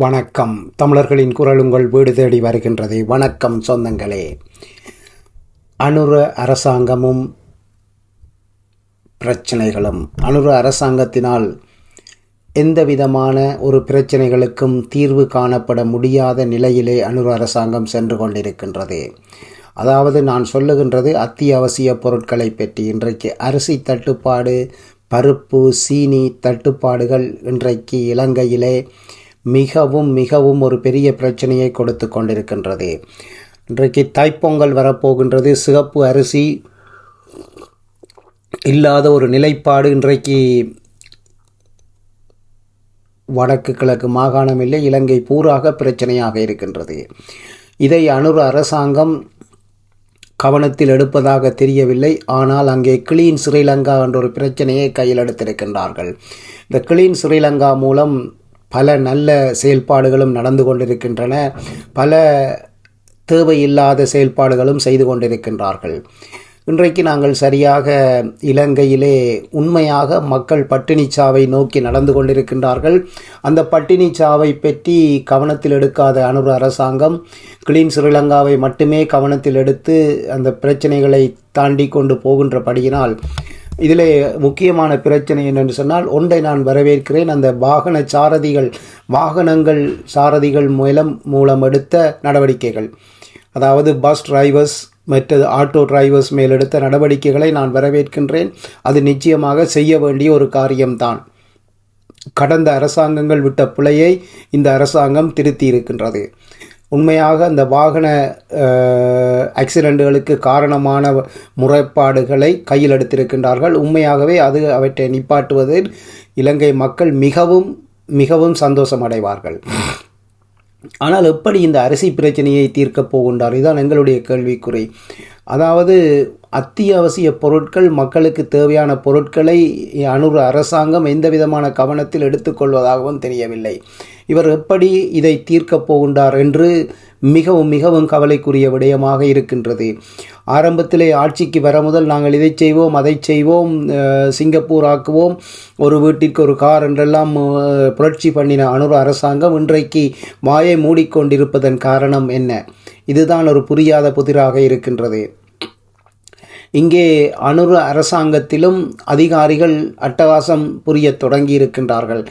வணக்கம். தமிழர்களின் குரல் உங்கள் வீடு தேடி வருகின்றது. வணக்கம் சொந்தங்களே. அனுர அரசாங்கமும் பிரச்சனைகளும். அனுர அரசாங்கத்தினால் எந்த விதமான ஒரு பிரச்சனைகளுக்கும் தீர்வு காணப்பட முடியாத நிலையிலே அனுர அரசாங்கம் சென்று கொண்டிருக்கின்றது. அதாவது நான் சொல்லுகின்றது அத்தியாவசிய பொருட்களை பற்றி. இன்றைக்கு அரிசி தட்டுப்பாடு பருப்பு சீனி தட்டுப்பாடுகள் இன்றைக்கு இலங்கையிலே மிகவும் மிகவும் ஒரு பெரிய பிரச்சனையை கொடுத்து கொண்டிருக்கின்றது. இன்றைக்கு தைப்பொங்கல் வரப்போகின்றது. சிகப்பு அரிசி இல்லாத ஒரு நிலைப்பாடு இன்றைக்கு வடக்கு கிழக்கு மாகாணம் இல்லை இலங்கை பூராக பிரச்சனையாக இருக்கின்றது. இதை அனுர அரசாங்கம் கவனத்தில் எடுப்பதாக தெரியவில்லை. ஆனால் அங்கே கிளீன் ஸ்ரீலங்கா என்ற ஒரு பிரச்சனையை கையில் எடுத்திருக்கின்றார்கள். இந்த கிளீன் ஸ்ரீலங்கா மூலம் பல நல்ல செயல்பாடுகளும் நடந்து கொண்டிருக்கின்றன. பல தேவையில்லாத செயல்பாடுகளும் செய்து கொண்டிருக்கின்றார்கள். இன்றைக்கு நாங்கள் சரியாக இலங்கையிலே உண்மையாக மக்கள் பட்டினி சாவை நோக்கி நடந்து கொண்டிருக்கின்றார்கள். அந்த பட்டினி சாவை பற்றி கவனத்தில் எடுக்காத அனுர் அரசாங்கம் கிளீன் ஸ்ரீலங்காவை மட்டுமே கவனத்தில் எடுத்து அந்த பிரச்சனைகளை தாண்டி கொண்டு போகின்றபடியினால் இதில் முக்கியமான பிரச்சனை என்னென்று சொன்னால் ஒன்றை நான் வரவேற்கிறேன். அந்த வாகன சாரதிகள் வாகனங்கள் சாரதிகள் மூலம் மூலம் எடுத்த நடவடிக்கைகள். அதாவது பஸ் டிரைவர்ஸ் மற்றது ஆட்டோ டிரைவர்ஸ் மேல் எடுத்த நடவடிக்கைகளை நான் வரவேற்கின்றேன். அது நிச்சயமாக செய்ய வேண்டிய ஒரு காரியம்தான். கடந்த அரசாங்கங்கள் விட்ட பிழையை இந்த அரசாங்கம் திருத்தி இருக்கின்றது. உண்மையாக அந்த வாகன ஆக்சிடெண்ட்டுகளுக்கு காரணமான முறைப்பாடுகளை கையில் எடுத்திருக்கின்றார்கள். உண்மையாகவே அது அவற்றை நிப்பாட்டுவதில் இலங்கை மக்கள் மிகவும் மிகவும் சந்தோஷம் அடைவார்கள் ஆனால் எப்படி இந்த அரிசி பிரச்சனையை தீர்க்கப் போகின்றார்? இதுதான் எங்களுடைய கேள்விக்குறி. அதாவது அத்தியாவசிய பொருட்கள் மக்களுக்கு தேவையான பொருட்களை அனுர அரசாங்கம் எந்த விதமான கவனத்தில் எடுத்துக்கொள்வதாகவும் தெரியவில்லை. இவர் எப்படி இதை தீர்க்கப் போகின்றார் என்று மிகவும் மிகவும் கவலைக்குரிய விடயமாக இருக்கின்றது. ஆரம்பத்திலே ஆட்சிக்கு வர முதல் நாங்கள் இதை செய்வோம் அதை செய்வோம் சிங்கப்பூர் ஆக்குவோம் ஒரு வீட்டிற்கு ஒரு கார் என்றெல்லாம் புரட்சி பண்ணின அனுர அரசாங்கம் இன்றைக்கு வாயை மூடிக்கொண்டிருப்பதன் காரணம் என்ன? இதுதான் ஒரு புரியாத புதிராக இருக்கின்றது. இங்கே அனுர அரசாங்கத்திலும் அதிகாரிகள் அட்டகாசம் புரிய தொடங்கி இருக்கின்றார்கள்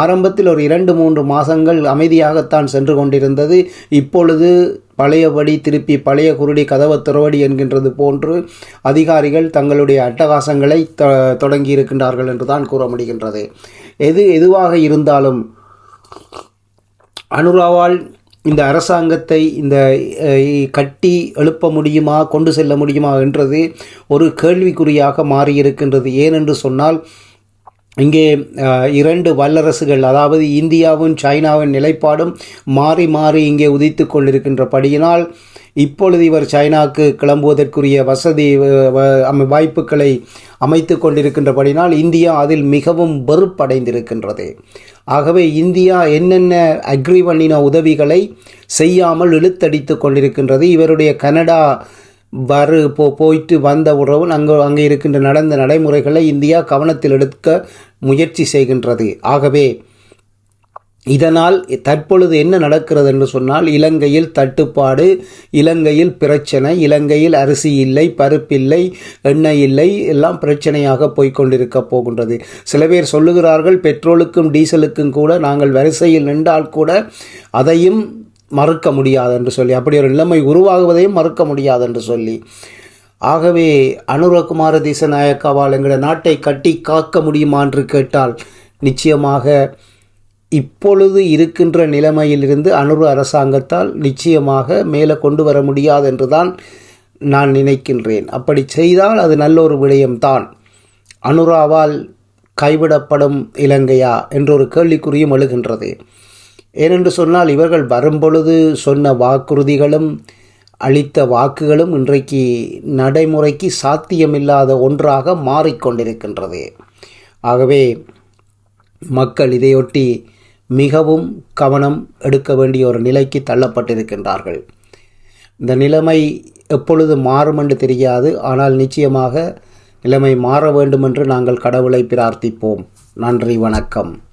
ஆரம்பத்தில் ஒரு இரண்டு மூன்று மாதங்கள் அமைதியாகத்தான் சென்று கொண்டிருந்தது. இப்பொழுது பழையபடி திருப்பி பழைய குருடி கதவ துறவடி என்கின்றது போன்று அதிகாரிகள் தங்களுடைய அட்டகாசங்களை தொ தொடங்கி இருக்கின்றார்கள் என்று தான் கூற முடிகின்றது. எது எதுவாக இருந்தாலும் அனுராவால் இந்த அரசாங்கத்தை இந்த கட்டி எழுப்ப முடியுமா கொண்டு செல்ல முடியுமா என்றது ஒரு கேள்விக்குறியாக மாறியிருக்கின்றது. ஏனென்று சொன்னால் இங்கே இரண்டு வல்லரசுகள் அதாவது இந்தியாவும் சைனாவின் நிலைப்பாடும் மாறி மாறி இங்கே உதித்து கொண்டிருக்கின்றபடியினால் இப்பொழுது இவர் சைனாவுக்கு கிளம்புவதற்குரிய வசதி வாய்ப்புகளை அமைத்து கொண்டிருக்கின்றபடினால் இந்தியா அதில் மிகவும் வெறுப்படைந்திருக்கின்றது. ஆகவே இந்தியா என்னென்ன அக்ரி பண்ணின உதவிகளை செய்யாமல் இழுத்தடித்து கொண்டிருக்கின்றது இவருடைய கனடா வரு போ போயிட்டு வந்த உறவு அங்கே அங்கே இருக்கின்ற நடந்த நடைமுறைகளை இந்தியா கவனத்தில் எடுக்க முயற்சி செய்கின்றது. ஆகவே இதனால் தற்பொழுது என்ன நடக்கிறது என்று சொன்னால் இலங்கையில் தட்டுப்பாடு இலங்கையில் பிரச்சனை இலங்கையில் அரிசி இல்லை பருப்பில்லை எண்ணெய் இல்லை எல்லாம் பிரச்சனையாக போய்கொண்டிருக்க போகின்றது. சில பேர் சொல்லுகிறார்கள் பெட்ரோலுக்கும் டீசலுக்கும் கூட நாங்கள் வரிசையில் நின்றால் கூட அதையும் மறுக்க முடியாது என்று சொல்லி அப்படி ஒரு நிலைமை உருவாகுவதையும் மறுக்க முடியாது என்று சொல்லி ஆகவே அனுரகுமார தீசநாயக்காவால் எங்களோட நாட்டை கட்டி காக்க முடியுமா என்று கேட்டால் நிச்சயமாக இப்பொழுது இருக்கின்ற நிலைமையிலிருந்து அனுர அரசாங்கத்தால் நிச்சயமாக மேலே கொண்டு வர முடியாது என்று தான் நான் நினைக்கின்றேன். அப்படி செய்தால் அது நல்ல ஒரு விடயம்தான். அனுராவால் கைவிடப்படும் இலங்கையா? என்றொரு கேள்விக்குறியும் எழுகின்றது. ஏனென்று சொன்னால் இவர்கள் வரும்பொழுது சொன்ன வாக்குறுதிகளும் அளித்த வாக்குகளும் இன்றைக்கு நடைமுறைக்கு சாத்தியமில்லாத ஒன்றாக மாறிக்கொண்டிருக்கின்றது. ஆகவே மக்கள் இதையொட்டி மிகவும் கவனம் எடுக்க வேண்டிய ஒரு நிலைக்கு தள்ளப்பட்டிருக்கின்றார்கள். இந்த நிலைமை எப்பொழுது மாறும் என்று தெரியாது. ஆனால் நிச்சயமாக நிலைமை மாற வேண்டும் என்று நாங்கள் கடவுளை பிரார்த்திப்போம். நன்றி வணக்கம்.